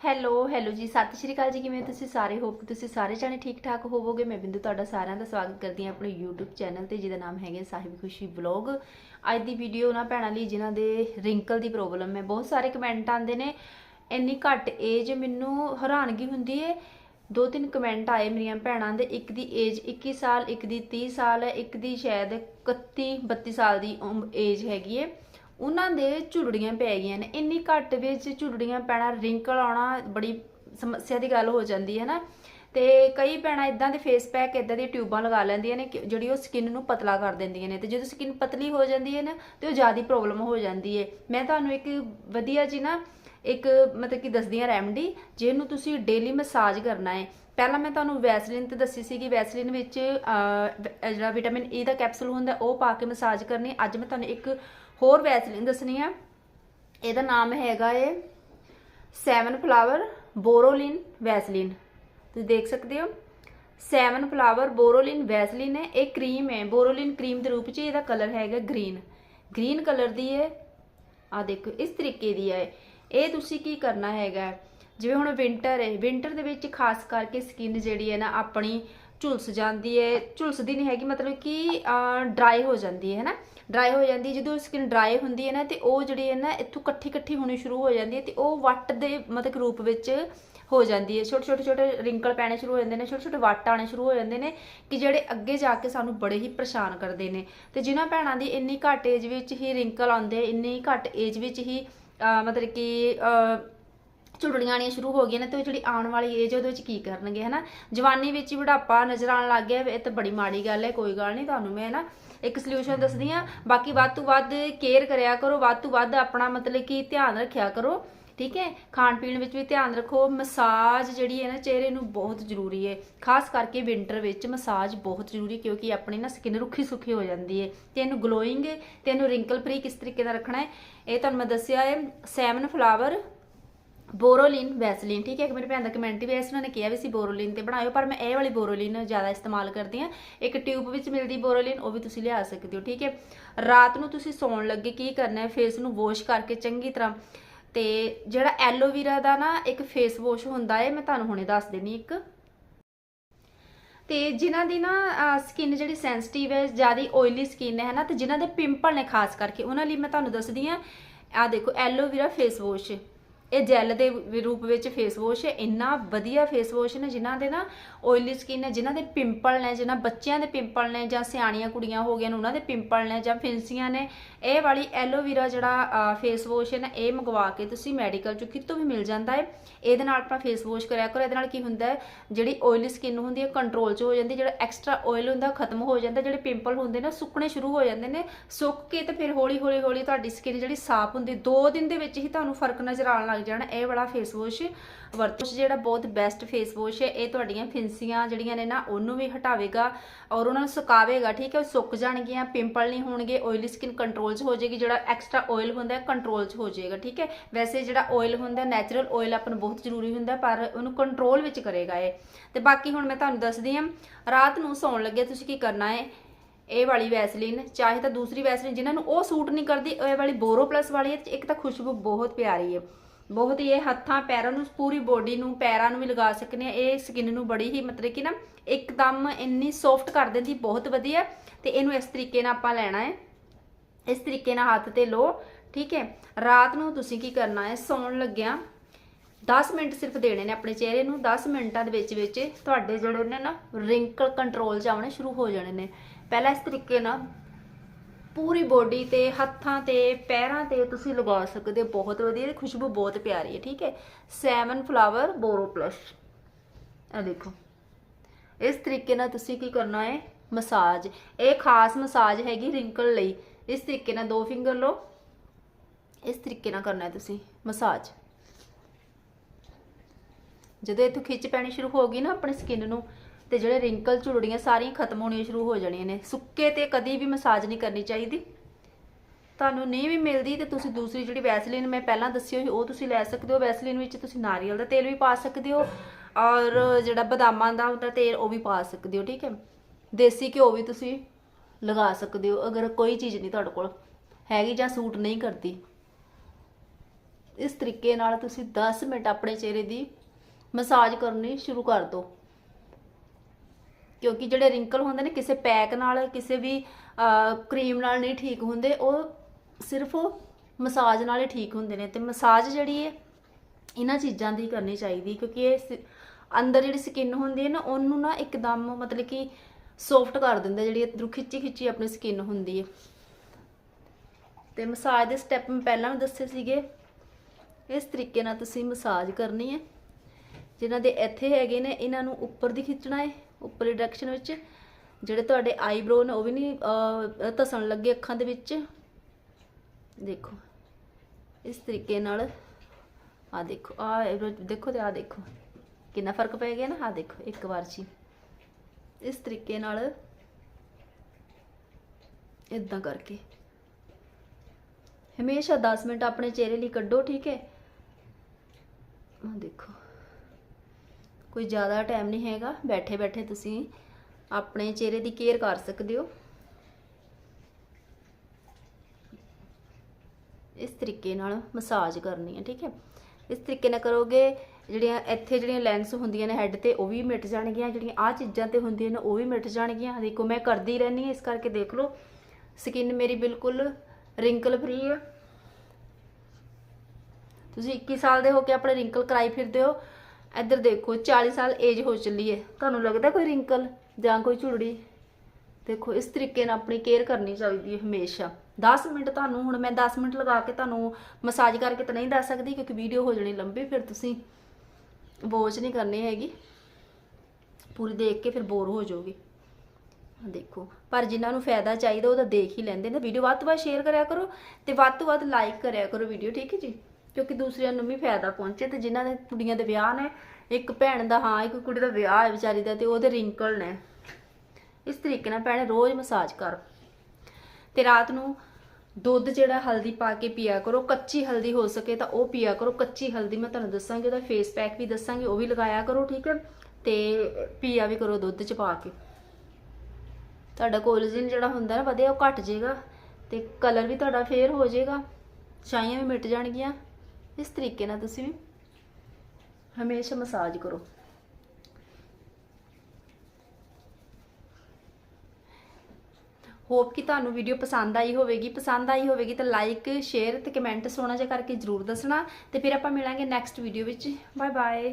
Hello hello ਜੀ, ਸਤਿ ਸ਼੍ਰੀ ਅਕਾਲ ਜੀ, ਕਿਵੇਂ ਤੁਸੀਂ ਸਾਰੇ? ਹੋਪ ਤੁਸੀਂ ਸਾਰੇ ਜਾਣੇ ਠੀਕ ਠਾਕ ਹੋਵੋਗੇ। ਮੈਂ ਬਿੰਦੂ ਤੁਹਾਡਾ ਸਾਰਿਆਂ ਦਾ ਸਵਾਗਤ ਕਰਦੀ ਹਾਂ ਆਪਣੇ YouTube ਚੈਨਲ ਤੇ, ਜਿਹਦਾ ਨਾਮ ਹੈਗਾ ਸਾਹਿਬ ਖੁਸ਼ੀ ਵਲੌਗ ਅੱਜ ਦੀ ਵੀਡੀਓ ਉਹਨਾਂ ਭੈਣਾਂ ਲਈ ਜਿਨ੍ਹਾਂ ਦੇ ਰਿੰਕਲ ਦੀ ਪ੍ਰੋਬਲਮ ਹੈ। ਬਹੁਤ ਸਾਰੇ ਕਮੈਂਟ ਆਉਂਦੇ ਨੇ, ਇੰਨੀ ਘੱਟ ਏਜ ਮੈਨੂੰ ਹੈਰਾਨਗੀ ਹੁੰਦੀ ਹੈ। ਦੋ ਤਿੰਨ ਕਮੈਂਟ ਆਏ ਮੇਰੀਆਂ ਭੈਣਾਂ ਦੇ, ਇੱਕ ਦੀ ਏਜ 21 ਸਾਲ, ਇੱਕ ਦੀ 30 ਸਾਲ ਹੈ ਇੱਕ ਦੀ ਸ਼ਾਇਦ 31 32 ਸਾਲ ਦੀ ਏਜ ਹੈਗੀ ਹੈ। ਉਹਨਾਂ ਦੇ ਝੁਰੜੀਆਂ ਪੈ ਗਈਆਂ ਨੇ। ਇੰਨੀ ਘੱਟ ਵਿੱਚ ਝੁਰੜੀਆਂ ਪੈਣਾ ਰਿੰਕਲ ਆਉਣਾ ਬੜੀ ਸਮੱਸਿਆ ਦੀ ਗੱਲ ਹੋ ਜਾਂਦੀ ਹੈ ਨਾ। ਤੇ ਕਈ ਭੈਣਾਂ ਇਦਾਂ ਦੇ ਫੇਸ ਪੈਕ ਇਦਾਂ ਦੀਆਂ ਟਿਊਬਾਂ ਲਗਾ ਲੈਂਦੀਆਂ ਨੇ ਕਿ ਜਿਹੜੀ ਉਹ ਸਕਿਨ ਨੂੰ ਪਤਲਾ ਕਰ ਦਿੰਦੀਆਂ ਨੇ। ਤੇ ਜਦੋਂ ਸਕਿਨ ਪਤਲੀ ਹੋ ਜਾਂਦੀ ਹੈ ਨਾ, ਤੇ ਉਹ ਜ਼ਿਆਦਾ ਪ੍ਰੋਬਲਮ ਹੋ ਜਾਂਦੀ ਹੈ। ਮੈਂ ਤੁਹਾਨੂੰ ਇੱਕ ਵਧੀਆ ਜੀ ਨਾ ਇੱਕ ਮਤਲਬ ਕਿ ਦੱਸਦੀ ਹਾਂ ਰੈਮਡੀ ਜਿਹਨੂੰ ਤੁਸੀਂ ਡੇਲੀ ਮਸਾਜ ਕਰਨਾ ਹੈ। ਪਹਿਲਾਂ ਮੈਂ ਤੁਹਾਨੂੰ ਵੈਸਲਿਨ ਤੇ ਦੱਸੀ ਸੀ ਕਿ ਵੈਸਲਿਨ ਵਿੱਚ ਜਿਹੜਾ ਵਿਟਾਮਿਨ ਈ e ਦਾ ਕੈਪਸੂਲ ਹੁੰਦਾ, ਉਹ ਪਾ ਕੇ ਮਸਾਜ ਕਰਨੀ ਅੱਜ ਮੈਂ ਤੁਹਾਨੂੰ ਇੱਕ ਹੋਰ ਵੈਸਲੀਨ ਦੱਸਣੀ ਹੈ ਇਹਦਾ ਨਾਮ ਹੈਗਾ ਏ ਸੈਵਨ ਫਲਾਵਰ ਬੋਰੋਲਿਨ ਵੈਸਲੀਨ। ਤੁਸੀਂ ਦੇਖ ਸਕਦੇ ਹੋ। ਸੈਵਨ ਫਲਾਵਰ ਬੋਰੋਲਿਨ ਵੈਸਲੀਨ ਹੈ। ਇਹ ਕਰੀਮ ਹੈ। ਬੋਰੋਲਿਨ ਕਰੀਮ ਦੇ ਰੂਪ 'ਚ ਇਹਦਾ ਕਲਰ ਹੈਗਾ ਗ੍ਰੀਨ। ਗ੍ਰੀਨ ਕਲਰ ਦੀ ਹੈ ਆ ਦੇਖੋ, ਇਸ ਤਰੀਕੇ ਦੀ ਹੈ ਇਹ। ਤੁਸੀਂ ਕੀ ਕਰਨਾ ਹੈਗਾ? ਜਿਵੇਂ ਹੁਣ ਵਿంటర్ ਹੈ ਵਿంటర్ ਦੇ ਵਿੱਚ ਖਾਸ ਕਰਕੇ ਸਕਿਨ ਜਿਹੜੀ ਹੈ ਨਾ, ਆਪਣੀ ਝੁਲਸ ਜਾਂਦੀ ਹੈ, ਝੁਲਸਦੀ ਨਹੀਂ ਹੈਗੀ, ਮਤਲਬ ਕਿ ਡਰਾਈ ਹੋ ਜਾਂਦੀ ਹੈ ਨਾ ਡਰਾਈ ਹੋ ਜਾਂਦੀ ਹੈ। ਜਦੋਂ ਸਕਿਨ ਡਰਾਈ ਹੁੰਦੀ ਹੈ ਨਾ, ਤੇ ਉਹ ਜਿਹੜੀ ਹੈ ਨਾ, ਇੱਥੋਂ ਇਕੱਠੀ ਇਕੱਠੀ ਹੋਣੀ ਸ਼ੁਰੂ ਹੋ ਜਾਂਦੀ ਹੈ ਤੇ ਉਹ ਵੱਟ ਦੇ ਮਤਲਬ ਰੂਪ ਵਿੱਚ ਹੋ ਜਾਂਦੀ ਹੈ ਛੋਟੇ ਛੋਟੇ ਛੋਟੇ ਰਿੰਕਲ ਪੈਣੇ ਸ਼ੁਰੂ ਹੋ ਜਾਂਦੇ ਨੇ, ਛੋਟੇ ਛੋਟੇ ਵੱਟ ਆਣੇ ਸ਼ੁਰੂ ਹੋ ਜਾਂਦੇ ਨੇ ਕਿ ਜਿਹੜੇ ਅੱਗੇ ਜਾ ਕੇ ਸਾਨੂੰ ਬੜੇ ਹੀ ਪਰੇਸ਼ਾਨ ਕਰਦੇ ਨੇ ਤੇ ਜਿਨ੍ਹਾਂ ਭੈਣਾਂ ਦੀ ਇੰਨੀ ਘੱਟ ਏਜ ਵਿੱਚ ਹੀ ਰਿੰਕਲ ਆਉਂਦੇ ਇੰਨੀ ਘੱਟ ਏਜ ਵਿੱਚ ਹੀ ਮਤਲਬ ਕਿ ਅਹ ਝੁਰੜੀਆਂ ਆਣੀਆਂ ਸ਼ੁਰੂ ਹੋ ਗਈਆਂ ਨੇ ਤੇ ਉਹ ਜਿਹੜੀ ਆਉਣ ਵਾਲੀ ਏਜ ਉਹਦੇ ਵਿੱਚ ਕੀ ਕਰਨਗੇ, ਹਨਾ? ਜਵਾਨੀ ਵਿੱਚ ਹੀ ਬੁਢਾਪਾ ਨਜ਼ਰ ਆਉਣ ਲੱਗ ਗਿਆ, ਇਹ ਤਾਂ ਬੜੀ ਮਾੜੀ ਗੱਲ ਹੈ, ਕੋਈ ਗੱਲ ਨਹੀਂ, ਤੁਹਾਨੂੰ ਮੈਂ ਨਾ ਇੱਕ ਸੋਲੂਸ਼ਨ ਦੱਸਦੀ ਆ ਬਾਕੀ ਵੱਧ ਤੋਂ ਵੱਧ ਕੇਅਰ ਕਰਿਆ ਕਰੋ, ਵੱਧ ਤੋਂ ਵੱਧ ਆਪਣਾ ਮਤਲਬ ਕਿ ਧਿਆਨ ਰੱਖਿਆ ਕਰੋ, ਠੀਕ ਹੈ? ਖਾਣ ਪੀਣ ਵਿੱਚ ਵੀ ਧਿਆਨ ਰੱਖੋ ਮਸਾਜ ਜਿਹੜੀ ਹੈ ਨਾ ਚਿਹਰੇ ਨੂੰ ਬਹੁਤ ਜ਼ਰੂਰੀ ਹੈ। ਖਾਸ ਕਰਕੇ ਵਿంటర్ ਵਿੱਚ ਮਸਾਜ ਬਹੁਤ ਜ਼ਰੂਰੀ ਕਿਉਂਕਿ ਆਪਣੀ ਨਾ ਸਕਿਨ ਰੁੱਖੀ ਸੁੱਖੀ ਹੋ ਜਾਂਦੀ ਹੈ। ਤੇ ਇਹਨੂੰ ਗਲੋਇੰਗ ਤੇ ਇਹਨੂੰ ਰਿੰਕਲ ਫ੍ਰੀ ਕਿਸ ਤਰੀਕੇ ਨਾਲ ਰੱਖਣਾ ਹੈ? ਇਹ ਤੁਹਾਨੂੰ ਮੈਂ ਦੱਸਿਆ ਹੈ ਸੈਮਨ ਫਲਾਵਰ ਬੋਰੋਲਿਨ ਵੈਸਲੀਨ, ਠੀਕ ਹੈ? ਇੱਕ ਮੇਰੇ ਭੈਣ ਦਾ ਕਮੈਂਟ ਵੀ ਆਇਆ ਸੀ, ਉਹਨਾਂ ਨੇ ਕਿਹਾ ਵੀ ਸੀ ਬੋਰੋਲਿਨ ਤੇ ਬਣਾਇਓ, ਪਰ ਮੈਂ ਇਹ ਵਾਲੀ ਬੋਰੋਲਿਨ ਜ਼ਿਆਦਾ ਇਸਤੇਮਾਲ ਕਰਦੀ ਆ ਇੱਕ ਟਿਊਬ ਵਿੱਚ ਮਿਲਦੀ ਬੋਰੋਲਿਨ, ਉਹ ਵੀ ਤੁਸੀਂ ਲਿਆ ਸਕਦੇ ਹੋ, ਠੀਕ ਹੈ? ਰਾਤ ਨੂੰ ਤੁਸੀਂ ਸੌਣ ਲੱਗੇ, ਕੀ ਕਰਨਾ ਹੈ? ਫੇਸ ਨੂੰ ਵਾਸ਼ ਕਰਕੇ ਚੰਗੀ ਤਰ੍ਹਾਂ। ਤੇ ਜਿਹੜਾ ਐਲੋਵੀਰਾ ਦਾ ਨਾ, ਇੱਕ ਫੇਸ ਵਾਸ਼ ਹੁੰਦਾ ਹੈ, ਮੈਂ ਤੁਹਾਨੂੰ ਹੁਣੇ ਦੱਸ ਦੇਣੀ ਇੱਕ। ਤੇ ਜਿਨ੍ਹਾਂ ਦੀ ਨਾ ਸਕਿਨ ਜਿਹੜੀ ਸੈਂਸਿਟਿਵ ਹੈ, ਜ਼ਿਆਦਾ ਆਇਲੀ ਸਕਿਨ ਹੈ ਨਾ ਤੇ ਜਿਨ੍ਹਾਂ ਦੇ ਪਿੰਪਲ ਨੇ, ਖਾਸ ਕਰਕੇ, ਉਹਨਾਂ ਲਈ ਮੈਂ ਤੁਹਾਨੂੰ ਦੱਸਦੀ ਆ ਆ ਦੇਖੋ ਐਲੋਵੀਰਾ ਫੇਸ ਵਾਸ਼ ਇਹ ਜੈਲ ਦੇ ਰੂਪ ਵਿੱਚ ਫੇਸ ਵਾਸ਼ ਹੈ। ਇੰਨਾ ਵਧੀਆ ਫੇਸ ਵਾਸ਼ ਨੇ ਜਿਨ੍ਹਾਂ ਦੇ ਨਾ ਆਇਲੀ ਸਕਿਨ ਹੈ ਜਿਨ੍ਹਾਂ ਦੇ ਪਿੰਪਲ ਨੇ, ਜਿਨ੍ਹਾਂ ਬੱਚਿਆਂ ਦੇ ਪਿੰਪਲ ਨੇ ਜਾਂ ਸਿਆਣੀਆਂ ਕੁੜੀਆਂ ਹੋ ਗਈਆਂ ਨੇ, ਉਹਨਾਂ ਦੇ ਪਿੰਪਲ ਨੇ ਜਾਂ ਫਿੰਸੀਆਂ ਨੇ, ਇਹ ਵਾਲੀ ਐਲੋਵੀਰਾ ਜਿਹੜਾ ਫੇਸ ਵਾਸ਼ ਹੈ ਨਾ, ਇਹ ਮੰਗਵਾ ਕੇ ਤੁਸੀਂ ਮੈਡੀਕਲ ਚੋਂ ਕਿਤੋਂ ਵੀ ਮਿਲ ਜਾਂਦਾ ਹੈ। ਇਹਦੇ ਨਾਲ ਆਪਣਾ ਫੇਸ ਵਾਸ਼ ਕਰਿਆ ਕਰੋ। ਇਹਦੇ ਨਾਲ ਕੀ ਹੁੰਦਾ ਹੈ? ਜਿਹੜੀ ਆਇਲੀ ਸਕਿਨ ਹੁੰਦੀ ਹੈ ਕੰਟਰੋਲ 'ਚ ਹੋ ਜਾਂਦੀ, ਜਿਹੜਾ ਐਕਸਟਰਾ ਆਇਲ ਹੁੰਦਾ ਖਤਮ ਹੋ ਜਾਂਦਾ। ਜਿਹੜੇ ਪਿੰਪਲ ਹੁੰਦੇ ਨੇ ਸੁੱਕਣੇ ਸ਼ੁਰੂ ਹੋ ਜਾਂਦੇ ਨੇ। ਸੁੱਕ ਕੇ ਤੇ ਫਿਰ ਹੌਲੀ ਹੌਲੀ ਹੌਲੀ ਤੁਹਾਡੀ ਸਕਿਨ ਜਿਹੜੀ ਸਾਫ਼ ਹੁੰਦੀ 2 ਦਿਨ ਦੇ ਵਿੱਚ ਹੀ ਤੁਹਾਨੂੰ ਫ਼ਰਕ ਨਜ਼ਰ ਆਉਣ ਲੱਗ ਜਾਣਾ, ਇਹ ਵਾਲਾ ਫੇਸ ਵਾਸ਼ ਵਰਤੋ ਜਿਹੜਾ ਬਹੁਤ ਬੈਸਟ ਫੇਸ ਵਾਸ਼ ਹੈ, ਇਹ ਤੁਹਾਡੀਆਂ ਫਿੰਸੀਆਂ ਜਿਹੜੀਆਂ ਨੇ ਨਾ, ਉਹਨੂੰ ਵੀ ਹਟਾਵੇਗਾ ਔਰ ਉਹਨਾਂ ਨੂੰ ਸੁਕਾਵੇਗਾ, ਠੀਕ ਹੈ ਸੁੱਕ ਜਾਣਗੀਆਂ ਪਿੰਪਲ ਨਹੀਂ ਹੋਣਗੇ ਆਇਲੀ ਸਕਿਨ ਕੰਟਰੋਲ 'ਚ ਹੋ ਜਾਏਗੀ, ਜਿਹੜਾ ਐਕਸਟਰਾ ਆਇਲ ਹੁੰਦਾ ਹੈ ਕੰਟਰੋਲ 'ਚ ਹੋ ਜਾਏਗਾ, ਠੀਕ ਹੈ। ਵੈਸੇ ਜਿਹੜਾ ਆਇਲ ਹੁੰਦਾ ਨੈਚੁਰਲ ਆਇਲ ਆਪਾਂ ਨੂੰ ਬਹੁਤ ਜ਼ਰੂਰੀ ਹੁੰਦਾ, ਪਰ ਉਹਨੂੰ ਕੰਟਰੋਲ ਵਿੱਚ ਕਰੇਗਾ ਇਹ। ਤੇ ਬਾਕੀ ਹੁਣ ਮੈਂ ਤੁਹਾਨੂੰ ਦੱਸਦੀ ਹਾਂ, ਰਾਤ ਨੂੰ ਸੌਣ ਲੱਗੇ ਤੁਸੀਂ ਕੀ ਕਰਨਾ ਹੈ? ਇਹ ਵਾਲੀ ਵੈਸਲੀਨ ਚਾਹੇ ਤਾਂ ਦੂਸਰੀ ਵੈਸਲੀਨ ਜਿਨ੍ਹਾਂ ਨੂੰ ਉਹ ਸੂਟ ਨਹੀਂ ਕਰਦੀ, ਇਹ ਵਾਲੀ ਬੋਰੋ ਪਲੱਸ ਵਾਲੀ ਹੈ ਇੱਕ ਤਾਂ ਖੁਸ਼ਬੂ ਬਹੁਤ ਪਿਆਰੀ ਹੈ। ਬਹੁਤ ਹੀ ਇਹ ਹੱਥਾਂ, ਪੈਰਾਂ ਨੂੰ, ਪੂਰੀ ਬੋਡੀ ਨੂੰ, ਪੈਰਾਂ ਨੂੰ ਵੀ ਲਗਾ ਸਕਨੇ ਆ। ਇਹ ਸਕਿਨ ਨੂੰ ਬੜੀ ਹੀ ਮਤਲਬ ਕਿ ਨਾ ਇੱਕਦਮ ਇੰਨੀ ਸੌਫਟ ਕਰ ਦਿੰਦੀ, ਬਹੁਤ ਵਧੀਆ। ਤੇ ਇਹਨੂੰ ਇਸ ਤਰੀਕੇ ਨਾਲ ਆਪਾਂ ਲੈਣਾ ਹੈ। ਇਸ ਤਰੀਕੇ ਨਾਲ ਹੱਥ ਤੇ ਲੋ ਠੀਕ ਹੈ। ਰਾਤ ਨੂੰ ਤੁਸੀਂ ਕੀ ਕਰਨਾ ਹੈ? ਸੌਣ ਲੱਗਿਆ। 10 ਮਿੰਟ ਸਿਰਫ ਦੇਣੇ ਨੇ ਆਪਣੇ ਚਿਹਰੇ ਨੂੰ। 10 ਮਿੰਟਾਂ ਦੇ ਵਿੱਚ ਵਿੱਚ ਤੁਹਾਡੇ ਜਿਹੜੇ ਨੇ ਨਾ ਰਿੰਕਲ ਕੰਟਰੋਲ 'ਚ ਆਉਣੇ ਸ਼ੁਰੂ ਹੋ ਜਾਣੇ ਨੇ। ਪਹਿਲਾਂ ਇਸ ਤਰੀਕੇ ਨਾਲ ਪੂਰੀ ਬੋਡੀ ਤੇ, ਹੱਥਾਂ ਤੇ, ਪੈਰਾਂ ਤੇ ਤੁਸੀਂ ਲਗਾ ਸਕਦੇ ਹੋ। ਬਹੁਤ ਵਧੀਆ, ਇਹਦੀ ਖੁਸ਼ਬੂ ਬਹੁਤ ਪਿਆਰੀ ਹੈ, ਠੀਕ ਹੈ? ਸੈਵਨ ਫਲਾਵਰ ਬੋਰੋ ਪਲਸ ਆ ਦੇਖੋ। ਇਸ ਤਰੀਕੇ ਨਾਲ ਤੁਸੀਂ ਕੀ ਕਰਨਾ ਹੈ? ਮਸਾਜ ਇਹ ਖਾਸ ਮਸਾਜ ਹੈਗੀ ਰਿੰਕਲ ਲਈ। ਇਸ ਤਰੀਕੇ ਨਾਲ ਦੋ ਫਿੰਗਰ ਲਓ। ਇਸ ਤਰੀਕੇ ਨਾਲ ਕਰਨਾ ਹੈ ਤੁਸੀਂ ਮਸਾਜ ਜਦੋਂ ਇਥੋਂ ਖਿੱਚ ਪੈਣੀ ਸ਼ੁਰੂ ਹੋ ਗਈ ਨਾ ਆਪਣੀ ਸਕਿਨ ਨੂੰ ਤੇ ਜਿਹੜੇ ਰਿੰਕਲ ਝੁਰੜੀਆਂ ਸਾਰੀਆਂ ਖਤਮ ਹੋਣੀਆਂ ਸ਼ੁਰੂ ਹੋ ਜਾਣੀਆਂ ਨੇ। ਸੁੱਕੇ ਤੇ ਕਦੀ ਵੀ ਮਸਾਜ ਨਹੀਂ ਕਰਨੀ ਚਾਹੀਦੀ। ਤੁਹਾਨੂੰ ਨਹੀਂ ਵੀ ਮਿਲਦੀ ਤੇ ਤੁਸੀਂ ਦੂਸਰੀ ਜਿਹੜੀ ਵੈਸਲੀਨ ਮੈਂ ਪਹਿਲਾਂ ਦੱਸੀ ਹੋਈ, ਉਹ ਤੁਸੀਂ ਲੈ ਸਕਦੇ ਹੋ। ਵੈਸਲੀਨ ਵਿੱਚ ਤੁਸੀਂ ਨਾਰੀਅਲ ਦਾ ਤੇਲ ਵੀ ਪਾ ਸਕਦੇ ਹੋ ਔਰ ਜਿਹੜਾ ਬਦਾਮਾਂ ਦਾ ਹੁੰਦਾ ਤੇਲ ਉਹ ਵੀ ਪਾ ਸਕਦੇ ਹੋ, ਠੀਕ ਹੈ? ਦੇਸੀ ਘਿਓ ਵੀ ਤੁਸੀਂ ਲਗਾ ਸਕਦੇ ਹੋ, ਅਗਰ ਕੋਈ ਚੀਜ਼ ਨਹੀਂ ਤੁਹਾਡੇ ਕੋਲ ਹੈਗੀ ਜਾਂ ਸੂਟ ਨਹੀਂ ਕਰਦੀ। ਇਸ ਤਰੀਕੇ ਨਾਲ ਤੁਸੀਂ 10 ਮਿੰਟ ਆਪਣੇ ਚਿਹਰੇ ਦੀ ਮਸਾਜ ਕਰਨੀ ਸ਼ੁਰੂ ਕਰ ਦਿਓ। ਕਿਉਂਕਿ ਜਿਹੜੇ ਰਿੰਕਲ ਹੁੰਦੇ ਨੇ, ਕਿਸੇ ਪੈਕ ਨਾਲ, ਕਿਸੇ ਵੀ ਕਰੀਮ ਨਾਲ ਨਹੀਂ ਠੀਕ ਹੁੰਦੇ, ਉਹ ਸਿਰਫ ਮਸਾਜ ਨਾਲ ਹੀ ਠੀਕ ਹੁੰਦੇ ਨੇ। ਤੇ ਮਸਾਜ ਜਿਹੜੀ ਹੈ ਇਹਨਾਂ ਚੀਜ਼ਾਂ ਦੀ ਕਰਨੀ ਚਾਹੀਦੀ, ਕਿਉਂਕਿ ਇਹ ਸ- ਅੰਦਰ ਜਿਹੜੀ ਸਕਿਨ ਹੁੰਦੀ ਹੈ ਨਾ, ਉਹਨੂੰ ਨਾ ਇੱਕਦਮ ਮਤਲਬ ਕਿ ਸੌਫਟ ਕਰ ਦਿੰਦਾ ਜਿਹੜੀ ਇਧਰੋਂ ਖਿੱਚੀ ਖਿੱਚੀ ਆਪਣੀ ਸਕਿਨ ਹੁੰਦੀ ਹੈ ਤੇ ਮਸਾਜ ਦੇ ਸਟੈਪ ਮੈਂ ਪਹਿਲਾਂ ਵੀ ਦੱਸੇ ਸੀਗੇ, ਇਸ ਤਰੀਕੇ ਨਾਲ ਤੁਸੀਂ ਮਸਾਜ ਕਰਨੀ ਹੈ ਜਿਨ੍ਹਾਂ ਦੇ ਇੱਥੇ ਹੈਗੇ ਨੇ, ਇਹਨਾਂ ਨੂੰ ਉੱਪਰ ਦੀ ਖਿੱਚਣਾ ਹੈ ਉੱਪਰਲੀ ਡਾਇਰੈਕਸ਼ਨ ਵਿੱਚ ਜਿਹੜੇ ਤੁਹਾਡੇ ਆਈਬ੍ਰੋ ਨੇ ਉਹ ਵੀ ਨਹੀਂ ਅਹ, ਧਸਣ ਲੱਗੇ ਅੱਖਾਂ ਦੇ ਵਿੱਚ। ਦੇਖੋ ਇਸ ਤਰੀਕੇ ਨਾਲ ਆ ਦੇਖੋ ਆ ਦੇਖੋ ਤੇ ਆ ਦੇਖੋ। ਕਿੰਨਾ ਫ਼ਰਕ ਪੈ ਗਿਆ ਨਾ ਆ ਦੇਖੋ ਇੱਕ ਵਾਰ ਜੀ ਇਸ ਤਰੀਕੇ ਨਾਲ ਇਦਾਂ ਕਰਕੇ। ਹਮੇਸ਼ਾ 10 ਮਿੰਟ ਆਪਣੇ ਚਿਹਰੇ ਲਈ ਕੱਢੋ ਠੀਕ ਹੈ? ਆ ਦੇਖੋ। ਕੋਈ ਜ਼ਿਆਦਾ ਟਾਈਮ ਨਹੀਂ ਹੈਗਾ ਬੈਠੇ ਬੈਠੇ ਤੁਸੀਂ ਆਪਣੇ ਚਿਹਰੇ ਦੀ ਕੇਅਰ ਕਰ ਸਕਦੇ ਹੋ। ਇਸ ਤਰੀਕੇ ਨਾਲ ਮਸਾਜ ਕਰਨੀ ਹੈ, ਠੀਕ ਹੈ। ਇਸ ਤਰੀਕੇ ਨਾਲ ਕਰੋਗੇ, ਜਿਹੜੀਆਂ ਇੱਥੇ ਜਿਹੜੀਆਂ ਲੈਂਸ ਹੁੰਦੀਆਂ ਨੇ ਹੈੱਡ ਤੇ, ਉਹ ਵੀ ਮਿਟ ਜਾਣਗੀਆਂ, ਜਿਹੜੀਆਂ ਆ ਚੀਜ਼ਾਂ ਤੇ ਹੁੰਦੀਆਂ ਨੇ, ਉਹ ਵੀ ਮਿਟ ਜਾਣਗੀਆਂ। ਦੇਖੋ, ਮੈਂ ਕਰਦੀ ਰਹਿੰਦੀ ਹਾਂ, ਇਸ ਕਰਕੇ ਦੇਖ ਲਓ। ਸਕਿਨ ਮੇਰੀ ਬਿਲਕੁਲ ਰਿੰਕਲ ਫਰੀ ਹੈ। ਤੁਸੀਂ 21 ਸਾਲ ਦੇ ਹੋ ਕੇ ਆਪਣੇ ਰਿੰਕਲ ਕਰਾਈ ਫਿਰਦੇ ਹੋ। ਇੱਧਰ ਦੇਖੋ 40 ਸਾਲ ਏਜ ਹੋ ਚੱਲੀ ਹੈ। ਤੁਹਾਨੂੰ ਲੱਗਦਾ ਕੋਈ ਰਿੰਕਲ ਜਾਂ ਕੋਈ ਝੁਰੜੀ? ਦੇਖੋ, ਇਸ ਤਰੀਕੇ ਨਾਲ ਆਪਣੀ ਕੇਅਰ ਕਰਨੀ ਚਾਹੀਦੀ ਹੈ ਹਮੇਸ਼ਾ। 10 ਮਿੰਟ ਤੁਹਾਨੂੰ, ਹੁਣ ਮੈਂ 10 ਮਿੰਟ ਲਗਾ ਕੇ ਤੁਹਾਨੂੰ ਮਸਾਜ ਕਰਕੇ ਤਾਂ ਨਹੀਂ ਦੱਸ ਸਕਦੀ ਕਿਉਂਕਿ ਵੀਡੀਓ ਹੋ ਜਾਣੀ ਲੰਬੀ, ਫਿਰ ਤੁਸੀਂ ਵੋਚ ਨਹੀਂ ਕਰਨੀ ਹੈਗੀ। ਪੂਰੀ ਦੇਖ ਕੇ ਫਿਰ ਬੋਰ ਹੋ ਜਾਓਗੇ। ਦੇਖੋ, ਪਰ ਜਿਨ੍ਹਾਂ ਨੂੰ ਫਾਇਦਾ ਚਾਹੀਦਾ ਉਹ ਤਾਂ ਦੇਖ ਹੀ ਲੈਂਦੇ ਨੇ। ਵੀਡੀਓ ਵੱਧ ਤੋਂ ਵੱਧ ਸ਼ੇਅਰ ਕਰਿਆ ਕਰੋ ਤੇ ਵੱਧ ਤੋਂ ਵੱਧ ਲਾਈਕ ਕਰਿਆ ਕਰੋ ਵੀਡੀਓ ਠੀਕ ਹੈ ਜੀ? ਕਿਉਂਕਿ ਦੂਸਰਿਆਂ ਨੂੰ ਵੀ ਫਾਇਦਾ ਪਹੁੰਚੇ ਤੇ ਜਿਨ੍ਹਾਂ ਦੇ ਕੁੜੀਆਂ ਦੇ ਵਿਆਹ ਨੇ, ਇੱਕ ਭੈਣ ਦਾ ਹਾਂ, ਇੱਕ ਕੁੜੀ ਦਾ ਵਿਆਹ ਹੈ ਵਿਚਾਰੀ ਦਾ ਤੇ ਉਹਦੇ ਰਿੰਕਲ ਨੇ। ਇਸ ਤਰੀਕੇ ਨਾਲ ਭੈਣੇ ਰੋਜ਼ ਮਸਾਜ ਕਰ। ਤੇ ਰਾਤ ਨੂੰ ਦੁੱਧ ਜਿਹੜਾ ਹਲਦੀ ਪਾ ਕੇ ਪੀਆ ਕਰੋ, ਕੱਚੀ ਹਲਦੀ ਹੋ ਸਕੇ ਤਾਂ ਉਹ ਪੀਆ ਕਰੋ, ਕੱਚੀ ਹਲਦੀ ਮੈਂ ਤੁਹਾਨੂੰ ਦੱਸਾਂਗੀ, ਉਹਦਾ ਫੇਸ ਪੈਕ ਵੀ ਦੱਸਾਂਗੀ, ਉਹ ਵੀ ਲਗਾਇਆ ਕਰੋ, ਠੀਕ ਹੈ? ਤੇ ਪੀਆ ਵੀ ਕਰੋ ਦੁੱਧ ਚ ਪਾ ਕੇ। ਤੁਹਾਡਾ ਕੋਲੇਜਨ ਜਿਹੜਾ ਹੁੰਦਾ ਨਾ ਵਧਿਆ, ਉਹ ਘਟ ਜਾਏਗਾ ਤੇ ਕਲਰ ਵੀ ਤੁਹਾਡਾ ਫੇਰ ਹੋ ਜਾਏਗਾ ਛਾਈਆਂ ਵੀ ਮਿਟ ਜਾਣਗੀਆਂ। ਇਸ ਤਰੀਕੇ ਨਾਲ ਤੁਸੀਂ ਵੀ ਹਮੇਸ਼ਾ ਮਸਾਜ ਕਰੋ। ਹੋਪ ਕਿ ਤੁਹਾਨੂੰ ਵੀਡੀਓ ਪਸੰਦ ਆਈ ਹੋਵੇਗੀ। ਪਸੰਦ ਆਈ ਹੋਵੇਗੀ ਤਾਂ ਲਾਈਕ ਸ਼ੇਅਰ ਤੇ ਕਮੈਂਟ ਸੋਹਣਾ ਜਿਹਾ ਕਰਕੇ ਜਰੂਰ ਦੱਸਣਾ। ਤੇ ਫਿਰ ਆਪਾਂ ਮਿਲਾਂਗੇ ਨੈਕਸਟ ਵੀਡੀਓ ਵਿੱਚ। Bye bye